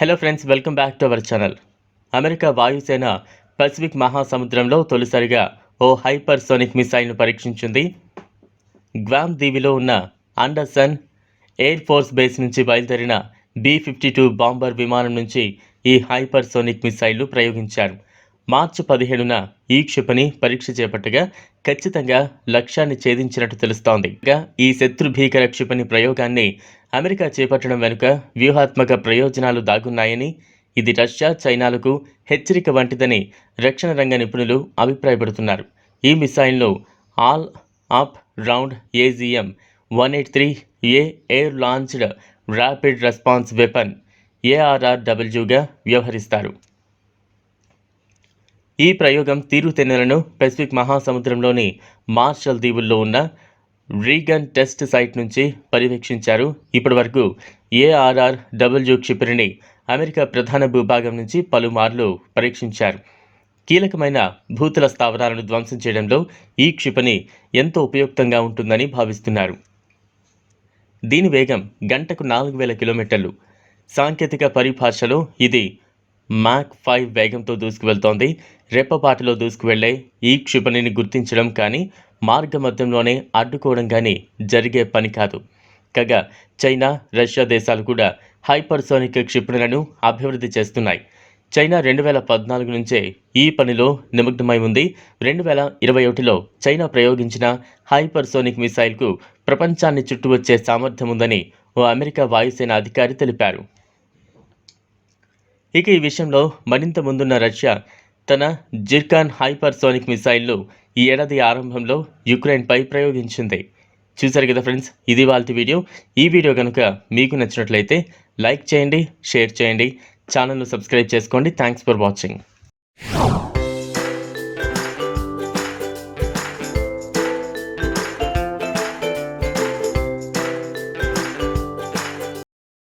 Hello friends welcome back to our channel America వాయుసేన Pacific మహాసముద్రంలో తొలిసారిగా ఓ హైపర్సోనిక్ మిసైల్ను పరీక్షించింది. గ్వామ్ దీవిలో ఉన్న అండర్సన్ ఎయిర్ ఫోర్స్ బేస్ నుంచి బయలుదేరిన బి ఫిఫ్టీ టూ బాంబర్ విమానం నుంచి ఈ హైపర్సోనిక్ మిసైల్ను ప్రయోగించారు. మార్చి పదిహేడున ఈ క్షిపణి పరీక్ష చేపట్టగా ఖచ్చితంగా లక్ష్యాన్ని ఛేదించినట్టు తెలుస్తోంది. ఈ శత్రు భీకర క్షిపణి ప్రయోగాన్ని అమెరికా చేపట్టడం వెనుక వ్యూహాత్మక ప్రయోజనాలు దాగున్నాయని ఇది రష్యా చైనాలకు హెచ్చరిక వంటిదని రక్షణ రంగ నిపుణులు అభిప్రాయపడుతున్నారు. ఈ మిసైల్లో all up round AGM one eight three A air launched rapid response weapon ఏఆర్ఆర్డబ్ల్యూగా వ్యవహరిస్తారు. ఈ ప్రయోగం తీరుతెన్నులను పెసిఫిక్ మహాసముద్రంలోని మార్షల్ దీవుల్లో ఉన్న రీగన్ టెస్ట్ సైట్ నుంచి పర్యవేక్షించారు. ఇప్పటి వరకు ఏఆర్ఆర్ డబ్ల్యూ క్షిపణిని అమెరికా ప్రధాన భూభాగం నుంచి పలుమార్లు పరీక్షించారు. కీలకమైన భూతుల స్థావరాలను ధ్వంసం చేయడంలో ఈ క్షిపణి ఎంతో ఉపయుక్తంగా ఉంటుందని భావిస్తున్నారు. దీని వేగం గంటకు నాలుగు వేల కిలోమీటర్లు. సాంకేతిక పరిభాషలో ఇది మాక్ ఫైవ్ వేగంతో దూసుకువెళ్తోంది. రెప్పపాటులో దూసుకువెళ్ళే ఈ క్షిపణిని గుర్తించడం కానీ మార్గ మధ్యంలోనే అడ్డుకోవడం కానీ జరిగే పని కాదు. కాగా చైనా రష్యా దేశాలు కూడా హైపర్సోనిక్ క్షిపణులను అభివృద్ధి చేస్తున్నాయి. చైనా రెండు వేల పద్నాలుగు నుంచే ఈ పనిలో నిమగ్నమై ఉంది. రెండు వేల ఇరవై ఒకటిలో చైనా ప్రయోగించిన హైపర్సోనిక్ మిసైల్కు ప్రపంచాన్ని చుట్టువచ్చే సామర్థ్యం ఉందని ఓ అమెరికా వాయుసేన అధికారి తెలిపారు. ఇక ఈ విషయంలో మరింత ముందున్న రష్యా తన జిర్కాన్ హైపర్సోనిక్ మిసైల్ను ఈ ఏడాది ఆరంభంలో యుక్రెయిన్పై ప్రయోగించింది. చూసారు కదా ఫ్రెండ్స్ ఇది వాళ్ళ వీడియో. ఈ వీడియో కనుక మీకు నచ్చినట్లయితే లైక్ చేయండి షేర్ చేయండి ఛానల్ను సబ్స్క్రైబ్ చేసుకోండి. Thanks for watching.